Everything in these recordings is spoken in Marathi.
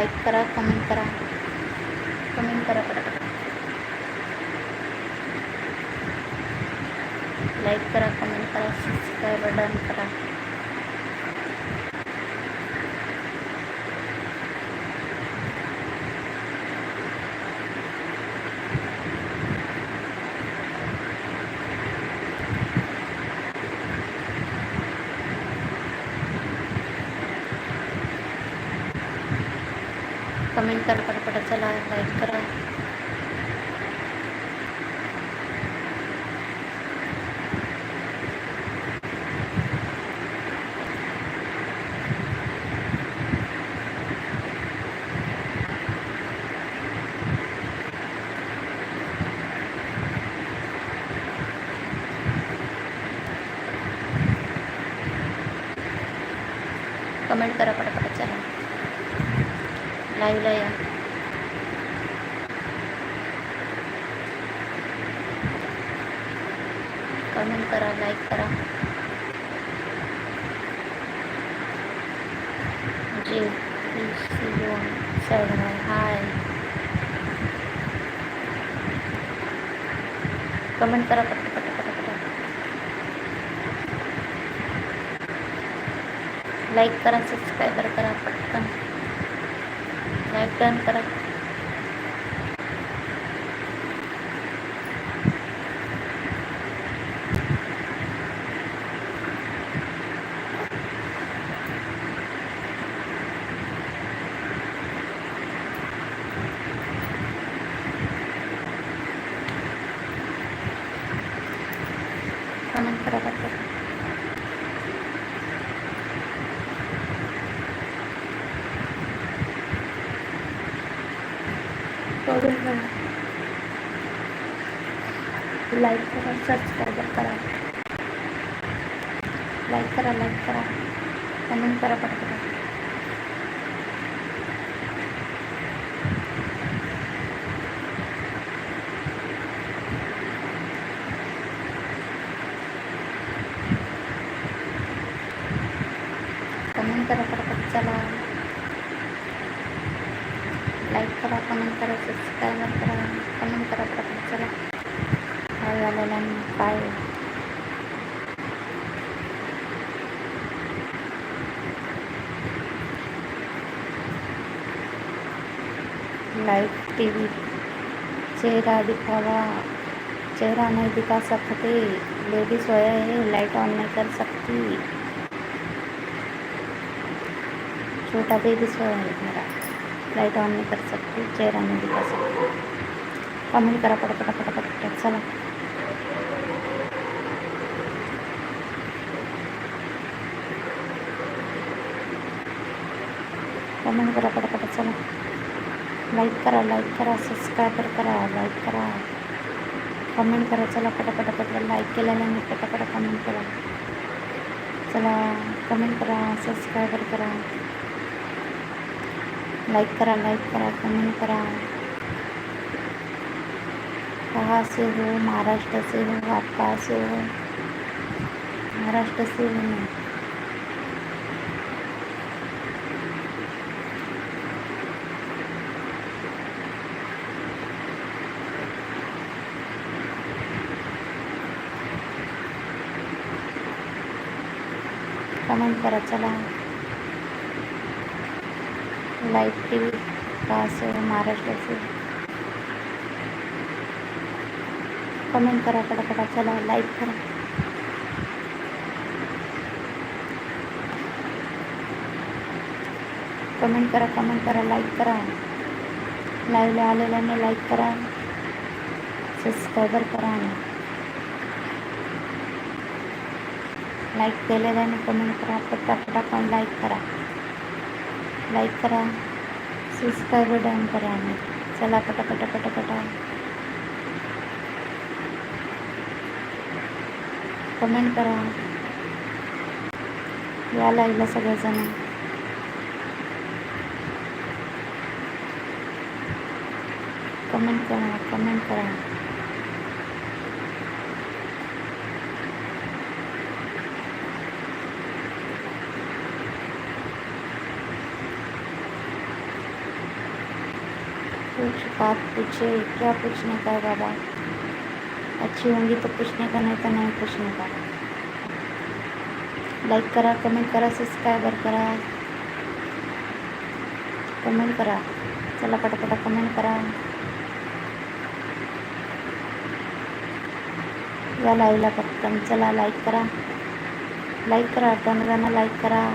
लाईक करा कमेंट करा. कमेंट करा पटापट लाईक करा कमेंट करा सबस्क्राईब डन करा. कमेंट करा पटापट चला लाईक करा. कमेंट करा लाईव्हला या कमेंट करा लाईक करा जे सॅड हाय कमेंट करा पट पट पट पट लाईक करा सबस्क्राईबर करा पटकन लाईक डन करा कमेंट करा पटकन लाईक करा सबस्क्राईब करा. लाईक करा लाईक करा. कमेंट करा पटकन. कमेंट करा पटपट चला. लाईक करा कमेंट करा सबस्क्राईब करा. कमेंट करा पटपट चला. काय झालेलं आणि काय? लाइव टीवी चेहरा दिखावा. चेहरा नहीं दिखा सकते. लेडीज सोया है लाइट ऑन नहीं कर सकती. छोटा बेबी सोया है मेरा लाइट ऑन नहीं कर सकती. चेहरा नहीं दिखा सकती. कमेंट करा पटापट पटापट पटापट. चला. कमेंट करा पटापट चला. लाईक करा लाईक करा सबस्क्रायबर करा लाईक करा. कमेंट करा चला पटापट पटला लाईक केल्याने पटापट कमेंट करा. चला कमेंट करा सबस्क्रायबर करा. लाईक करा लाईक करा कमेंट करा. कहाँ से हो महाराष्ट्र से हो आप कहाँ से हो. महाराष्ट्र से हूँ. हो. कमेंट करा चला. लाईव्ह टी व्ही का असेल महाराष्ट्र से कमेंट करा पटापटा चला. लाईक करा. कमेंट करा कमेंट करा लाईक करा. लाईव्हला आलेल्याने लाईक करा. सबस्क्रायबर करा. लाईक केलेल्याने कमेंट करा. पटापटा पण लाईक करा. लाईक करा. सबस्क्राईब डाऊन करा चला पटापट पटापटा. कमेंट करा. या लाईव्हला सगळेजण. कमेंट करा कमेंट करा. कुछ बात पूछे क्या पूछने का है बाबा? अच्छी होंगी तो पूछने का नहीं तो नहीं पूछने का। लाईक करा कमेंट करा सबस्क्रायबर करा। कमेंट करा। चला पटापटा कमेंट करा। या लाईव्हला पटकन चला लाईक करा। लाईक करा कॅमेरानं लाईक करा।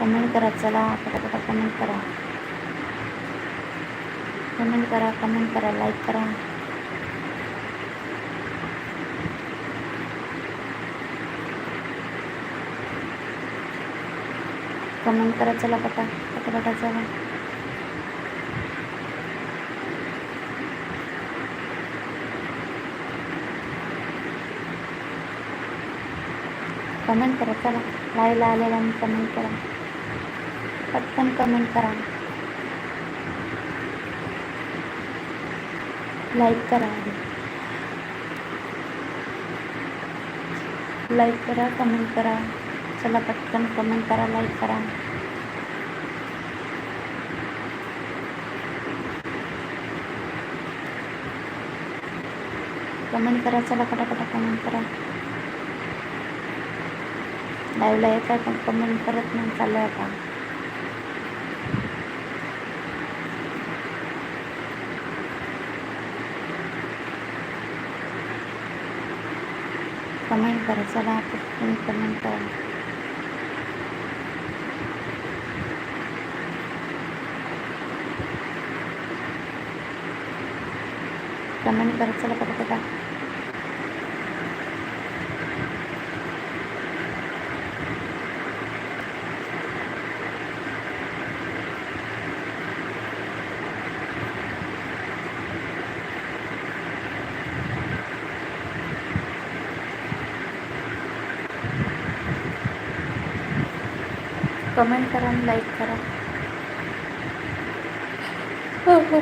कमेंट करा चला पटापटा कमेंट करा। कमेंट करा कमेंट करा लाईक करा. कमेंट करा चला पटा पटापटा चला. कमेंट करा चला. लाईला आलेला मी कमेंट करा. पटकन कमेंट करा. लाईक करा लाईक करा कमेंट करा। चला पटकन कमेंट करा लाईक करा। कमेंट करा चला पटापटा कमेंट करा। लाईव्हला येत आहे पण कमेंट करत नाही चाललं आहे आता कमेंट करा चला पटकन कमेंट करा कमेंट करा आणि लाईक करा. हो हो.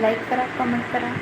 लाईक करा कमेंट करा.